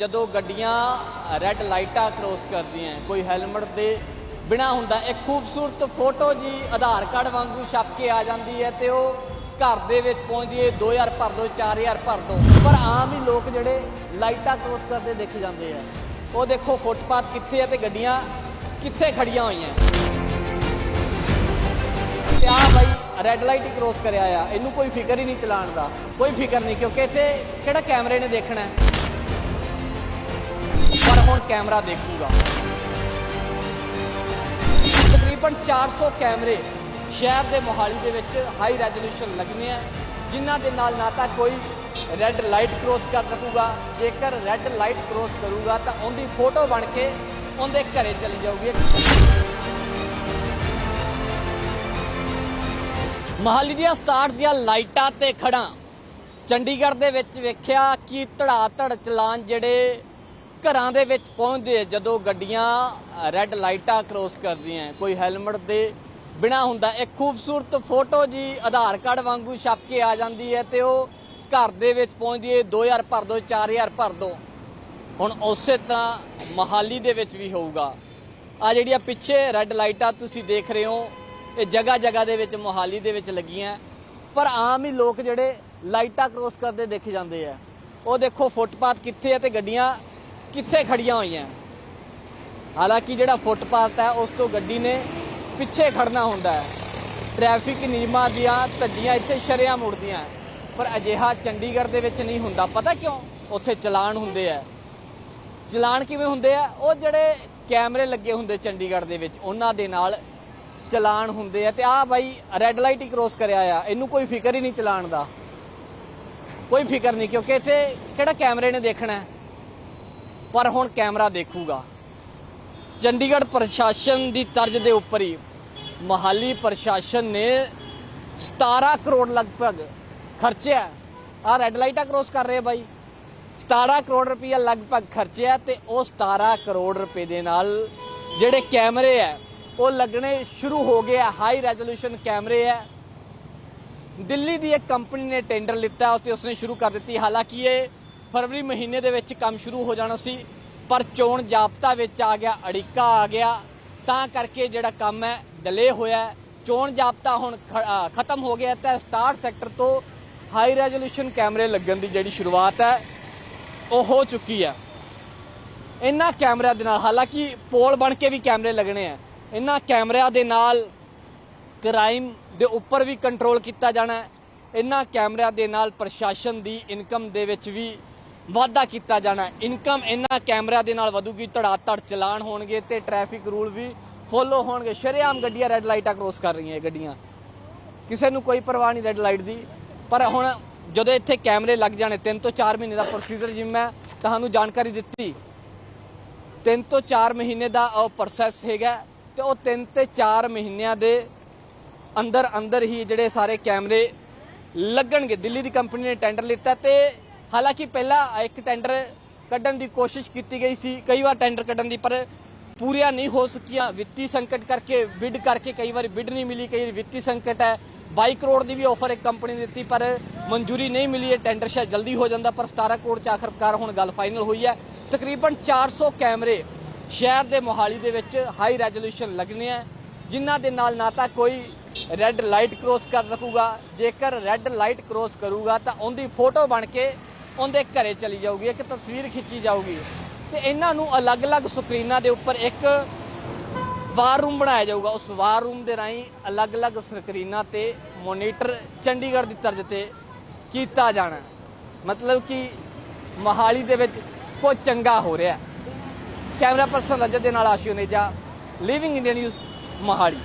ਜਦੋਂ ਗੱਡੀਆਂ ਰੈੱਡ ਲਾਈਟਾਂ ਕ੍ਰੋਸ ਕਰਦੀਆਂ, ਕੋਈ ਹੈਲਮਟ ਦੇ ਬਿਨਾ ਹੁੰਦਾ, ਇੱਕ ਖੂਬਸੂਰਤ ਫੋਟੋ ਜੀ ਆਧਾਰ ਕਾਰਡ ਵਾਂਗੂ ਛਪ ਕੇ ਆ ਜਾਂਦੀ ਹੈ ਤੇ ਉਹ ਘਰ ਦੇ ਵਿੱਚ ਪਹੁੰਚਦੀ ਹੈ 2000 ਭਰ ਦੋ 4000 ਭਰ ਦੋ। ਪਰ ਆਮ ਹੀ ਲੋਕ ਜਿਹੜੇ ਲਾਈਟਾਂ ਕ੍ਰੋਸ ਕਰਦੇ ਦੇਖੇ ਜਾਂਦੇ ਆ। ਉਹ ਦੇਖੋ ਫੁੱਟਪਾਥ ਕਿੱਥੇ ਹੈ ਤੇ ਗੱਡੀਆਂ ਕਿੱਥੇ ਖੜੀਆਂ ਹੋਈਆਂ। ਤੇ ਆ ਬਾਈ ਰੈੱਡ ਲਾਈਟ ਹੀ ਕ੍ਰੋਸ ਕਰਿਆ ਆ, ਇਹਨੂੰ ਕੋਈ ਫਿਕਰ ਹੀ ਨਹੀਂ ਚਲਾਉਣ ਦਾ, ਕੋਈ ਫਿਕਰ ਨਹੀਂ, ਕਿਉਂਕਿ ਇੱਥੇ ਕਿਹੜਾ ਕੈਮਰੇ ਨੇ ਦੇਖਣਾ? ਹੈ ਪਰ ਹੁਣ ਕੈਮਰਾ ਦੇਖੂਗਾ। ਤਕਰੀਬਨ 400 ਕੈਮਰੇ ਸ਼ਹਿਰ ਦੇ ਮੋਹਾਲੀ ਦੇ ਵਿੱਚ ਹਾਈ ਰੈਜ਼ੋਲੂਸ਼ਨ ਲੱਗਨੇ ਆ, ਜਿਨ੍ਹਾਂ ਦੇ ਨਾਲ ਨਾ ਤਾਂ ਕੋਈ ਰੈੱਡ ਲਾਈਟ ਕ੍ਰੋਸ ਕਰ ਸਕੂਗਾ। ਜੇਕਰ ਰੈੱਡ ਲਾਈਟ ਕ੍ਰੋਸ ਕਰੂਗਾ ਤਾਂ ਉਹਦੀ ਫੋਟੋ ਬਣ ਕੇ ਉਹਦੇ ਘਰੇ ਚਲੀ ਜਾਊਗੀ। ਮੋਹਾਲੀ ਦੀਆਂ ਸਟਾਰਟ ਦੀਆਂ ਲਾਈਟਾਂ ਤੇ ਖੜਾ ਚੰਡੀਗੜ੍ਹ ਦੇ ਵਿੱਚ ਵੇਖਿਆ ਕਿ ਧੜਾ ਧੜ ਚਲਾਨ ਜਿਹੜੇ ਘਰਾਂ ਦੇ ਵਿੱਚ ਪਹੁੰਚਦੇ ਆ ਜਦੋਂ ਗੱਡੀਆਂ ਰੈੱਡ ਲਾਈਟਾਂ ਕ੍ਰੋਸ ਕਰਦੀਆਂ ਕੋਈ ਹੈਲਮਟ ਦੇ ਬਿਨਾ ਹੁੰਦਾ ਇੱਕ ਖੂਬਸੂਰਤ ਫੋਟੋ ਜੀ ਆਧਾਰ ਕਾਰਡ ਵਾਂਗੂ ਛਪ ਕੇ ਆ ਜਾਂਦੀ ਹੈ ਤੇ ਉਹ ਘਰ ਦੇ ਵਿੱਚ ਪਹੁੰਚਦੀ ਹੈ 2000 ਭਰ ਦੋ 4000 ਭਰ ਦੋ। ਹੁਣ ਉਸੇ ਤਰ੍ਹਾਂ ਮਹਾਲੀ ਦੇ ਵਿੱਚ ਵੀ ਹੋਊਗਾ। ਆ ਜਿਹੜੀਆਂ ਪਿੱਛੇ ਰੈੱਡ ਲਾਈਟਾਂ ਤੁਸੀਂ ਦੇਖ ਰਹੇ ਹੋ, ਇਹ ਜਗ੍ਹਾ ਜਗ੍ਹਾ ਦੇ ਵਿੱਚ ਮੋਹਾਲੀ ਦੇ ਵਿੱਚ ਲੱਗੀਆਂ ਪਰ ਆਮ ਹੀ ਲੋਕ ਜਿਹੜੇ ਲਾਈਟਾਂ ਕ੍ਰੋਸ ਕਰਦੇ ਦੇਖੇ ਜਾਂਦੇ ਆ। ਉਹ ਦੇਖੋ ਫੁੱਟਪਾਥ ਕਿੱਥੇ ਹੈ ਤੇ ਗੱਡੀਆਂ ਕਿੱਥੇ ਖੜੀਆਂ ਹੋਈਆਂ? ਹਾਲਾਂਕਿ ਜਿਹੜਾ ਫੁੱਟਪਾਥ ਹੈ, ਉਸ ਤੋਂ ਗੱਡੀ ਨੇ ਪਿੱਛੇ ਖੜਨਾ ਹੁੰਦਾ ਹੈ। ਟ੍ਰੈਫਿਕ ਨਿਯਮਾਂ ਦੀਆਂ ਧੱਜੀਆਂ ਇੱਥੇ ਸ਼ਰਿਆ ਮੁੜਦੀਆਂ ਪਰ ਅਜਿਹਾ ਚੰਡੀਗੜ੍ਹ ਦੇ ਵਿੱਚ ਨਹੀਂ ਹੁੰਦਾ। ਪਤਾ ਕਿਉਂ? ਉੱਥੇ ਚਲਾਨ ਹੁੰਦੇ ਆ ਚਲਾਨ ਕਿਵੇਂ ਹੁੰਦੇ ਆ? ਉਹ ਜਿਹੜੇ ਕੈਮਰੇ ਲੱਗੇ ਹੁੰਦੇ ਚੰਡੀਗੜ੍ਹ ਦੇ ਵਿੱਚ, ਉਹਨਾਂ ਦੇ ਨਾਲ ਚਲਾਨ ਹੁੰਦੇ ਆ। ਤੇ ਆਹ ਬਾਈ ਰੈੱਡ ਲਾਈਟ ਹੀ ਕ੍ਰੋਸ ਕਰਿਆ ਆ। ਇਹਨੂੰ ਕੋਈ ਫਿਕਰ ਹੀ ਨਹੀਂ ਚਲਾਨ ਦਾ। ਕੋਈ ਫਿਕਰ ਨਹੀਂ, ਕਿਉਂਕਿ ਇੱਥੇ ਕਿਹੜਾ ਕੈਮਰੇ ਨੇ ਦੇਖਣਾ ਪਰ ਹੁਣ ਕੈਮਰਾ ਦੇਖੂਗਾ। ਚੰਡੀਗੜ੍ਹ ਪ੍ਰਸ਼ਾਸਨ ਦੀ ਤਰਜ਼ ਦੇ ਉੱਪਰ ਹੀ ਮਹਾਲੀ ਪ੍ਰਸ਼ਾਸਨ ਨੇ 17 ਕਰੋੜ ਲਗਭਗ ਖਰਚਿਆ ਆ ਰੈੱਡ ਲਾਈਟਾਂ ਕ੍ਰੋਸ ਕਰ ਰਹੇ ਬਾਈ। 17 ਕਰੋੜ ਰੁਪਈਆ ਲਗਭਗ ਖਰਚਿਆ ਤੇ ਉਹ 17 ਕਰੋੜ ਰੁਪਏ ਦੇ ਨਾਲ ਜਿਹੜੇ ਕੈਮਰੇ ਆ, ਉਹ ਲੱਗਣੇ ਸ਼ੁਰੂ ਹੋ ਗਏ ਆ। ਹਾਈ ਰੈਜ਼ੋਲੂਸ਼ਨ ਕੈਮਰੇ ਆ। ਦਿੱਲੀ ਦੀ ਇੱਕ ਕੰਪਨੀ ਨੇ ਟੈਂਡਰ ਲਿੱਤਾ ਉਸੇ ਉਸਨੇ ਸ਼ੁਰੂ ਕਰ ਦਿੱਤੀ। ਹਾਲਾਂਕਿ ਇਹ ਫਰਵਰੀ ਮਹੀਨੇ ਦੇ ਵਿੱਚ ਕੰਮ ਸ਼ੁਰੂ ਹੋ ਜਾਣਾ ਸੀ, ਪਰ ਚੋਣ ਜਾਬਤਾ ਵਿੱਚ ਆ ਗਿਆ, ਅੜਿੱਕਾ ਆ ਗਿਆ। ਤਾਂ ਕਰਕੇ ਜਿਹੜਾ ਕੰਮ ਹੈ, ਡਿਲੇ ਹੋਇਆ ਚੋਣ ਜਾਬਤਾ ਹੁਣ ਖ- ਖਤਮ ਹੋ ਗਿਆ ਤਾਂ 67 ਸੈਕਟਰ ਤੋਂ ਹਾਈ ਰੈਜ਼ੋਲੂਸ਼ਨ ਕੈਮਰੇ ਲੱਗਣ ਦੀ ਜਿਹੜੀ ਸ਼ੁਰੂਆਤ ਹੈ, ਉਹ ਹੋ ਚੁੱਕੀ ਹੈ। ਇਹਨਾਂ ਕੈਮਰਿਆਂ ਦੇ ਨਾਲ, ਹਾਲਾਂਕਿ ਪੋਲ ਬਣ ਕੇ ਵੀ ਕੈਮਰੇ ਲੱਗਣੇ ਆ ਇਹਨਾਂ ਕੈਮਰਿਆਂ ਦੇ ਨਾਲ ਕ੍ਰਾਈਮ ਦੇ ਉੱਪਰ ਵੀ ਕੰਟਰੋਲ ਕੀਤਾ ਜਾਣਾ ਹੈ। ਇਹਨਾਂ ਕੈਮਰਿਆਂ ਦੇ ਨਾਲ ਪ੍ਰਸ਼ਾਸਨ ਦੀ ਇਨਕਮ ਦੇ ਵਿੱਚ ਵੀ ਵਾਧਾ ਕੀਤਾ ਜਾਣਾ ਇਨਕਮ ਇਹਨਾਂ ਕੈਮਰਿਆਂ ਦੇ ਨਾਲ ਵਧੂਗੀ ਧੜਾ ਧੜ ਚਲਾਨ ਹੋਣਗੇ ਤੇ ਟ੍ਰੈਫਿਕ ਰੂਲ ਵੀ ਫੋਲੋ ਹੋਣਗੇ। ਸ਼ਰੇਆਮ ਗੱਡੀਆਂ ਰੈੱਡ ਲਾਈਟਾਂ ਕ੍ਰੋਸ ਕਰ ਰਹੀਆਂ ਗੱਡੀਆਂ। ਕਿਸੇ ਨੂੰ ਕੋਈ ਪਰਵਾਹ ਨਹੀਂ ਰੈੱਡ ਲਾਈਟ ਦੀ। ਪਰ ਹੁਣ ਜਦੋਂ ਇੱਥੇ ਕੈਮਰੇ ਲੱਗ ਜਾਣੇ 3 ਤੋਂ 4 ਮਹੀਨੇ ਦਾ ਪ੍ਰੋਸੀਜਰ ਜਿਵੇਂ ਮੈਂ ਤੁਹਾਨੂੰ ਜਾਣਕਾਰੀ ਦਿੱਤੀ। 3 ਤੋਂ 4 ਮਹੀਨੇ ਦਾ ਉਹ ਪ੍ਰੋਸੈਸ ਹੈਗਾ ਤੇ ਉਹ 3 ਤੇ 4 ਮਹੀਨਿਆਂ ਦੇ ਅੰਦਰ ਅੰਦਰ ਹੀ ਜਿਹੜੇ ਸਾਰੇ ਕੈਮਰੇ ਲੱਗਣਗੇ। ਦਿੱਲੀ ਦੀ ਕੰਪਨੀ ਨੇ ਟੈਂਡਰ ਲਿੱਤਾ ਤੇ ਹਾਲਾਂਕਿ ਪਹਿਲਾਂ ਇੱਕ ਟੈਂਡਰ ਕੱਢਣ ਦੀ ਕੋਸ਼ਿਸ਼ ਕੀਤੀ ਗਈ ਸੀ, ਕਈ ਵਾਰ ਟੈਂਡਰ ਕੱਢਣ ਦੀ, ਪਰ ਪੂਰੀਆਂ ਨਹੀਂ ਹੋ ਸਕੀਆਂ। ਵਿੱਤੀ ਸੰਕਟ ਕਰਕੇ ਬਿਡ ਕਰਕੇ ਕਈ ਵਾਰ ਬਿਡ ਨਹੀਂ ਮਿਲੀ, ਕਈ ਵਾਰ ਵਿੱਤੀ ਸੰਕਟ ਹੈ। 22 ਕਰੋੜ ਦੀ ਵੀ ਆਫਰ ਇੱਕ ਕੰਪਨੀ ਨੇ ਦਿੱਤੀ, ਪਰ ਮਨਜ਼ੂਰੀ ਨਹੀਂ ਮਿਲੀ, ਇਹ ਟੈਂਡਰ ਸ਼ਾਇਦ ਜਲਦੀ ਹੋ ਜਾਂਦਾ, ਪਰ 17 ਕਰੋੜ ਚ ਆਖਰਕਾਰ ਹੁਣ ਗੱਲ ਫਾਈਨਲ ਹੋਈ ਹੈ। ਤਕਰੀਬਨ 400 ਕੈਮਰੇ ਸ਼ਹਿਰ ਦੇ ਮੋਹਾਲੀ ਦੇ ਵਿੱਚ ਹਾਈ ਰੈਜ਼ੋਲੂਸ਼ਨ ਲੱਗਨੇ ਆ, ਜਿਨ੍ਹਾਂ ਦੇ ਨਾਲ ਨਾ ਤਾਂ ਕੋਈ ਰੈੱਡ ਲਾਈਟ ਕ੍ਰੋਸ ਕਰ ਰੱਖੂਗਾ ਜੇਕਰ ਰੈੱਡ ਲਾਈਟ ਕ੍ਰੋਸ ਕਰੂਗਾ, ਤਾਂ ਉਹਦੀ ਫੋਟੋ ਬਣ ਕੇ ਉਹਦੇ ਘਰੇ ਚਲੀ ਜਾਊਗੀ, ਇੱਕ ਤਸਵੀਰ ਖਿੱਚੀ ਜਾਊਗੀ। ਤੇ ਇਹਨਾਂ ਨੂੰ ਅਲੱਗ-ਅਲੱਗ ਸਕਰੀਨਾਂ ਦੇ ਉੱਪਰ ਇੱਕ ਵਾਰ ਰੂਮ ਬਣਾਇਆ ਜਾਊਗਾ। ਉਸ ਵਾਰ ਰੂਮ ਦੇ ਰਾਹੀਂ ਅਲੱਗ-ਅਲੱਗ ਸਕਰੀਨਾਂ ਤੇ ਮੋਨੀਟਰ ਚੰਡੀਗੜ੍ਹ ਦੀ ਤਰਜ਼ ਤੇ ਕੀਤਾ ਜਾਣਾ। ਮਤਲਬ ਕਿ ਮਹਾਲੀ ਦੇ ਵਿੱਚ ਕੁਝ ਚੰਗਾ ਹੋ ਰਿਹਾ। ਕੈਮਰਾ ਪਰਸਨ ਰਜਤ ਦੇ ਨਾਲ Ashu Neja Living India News Mohali.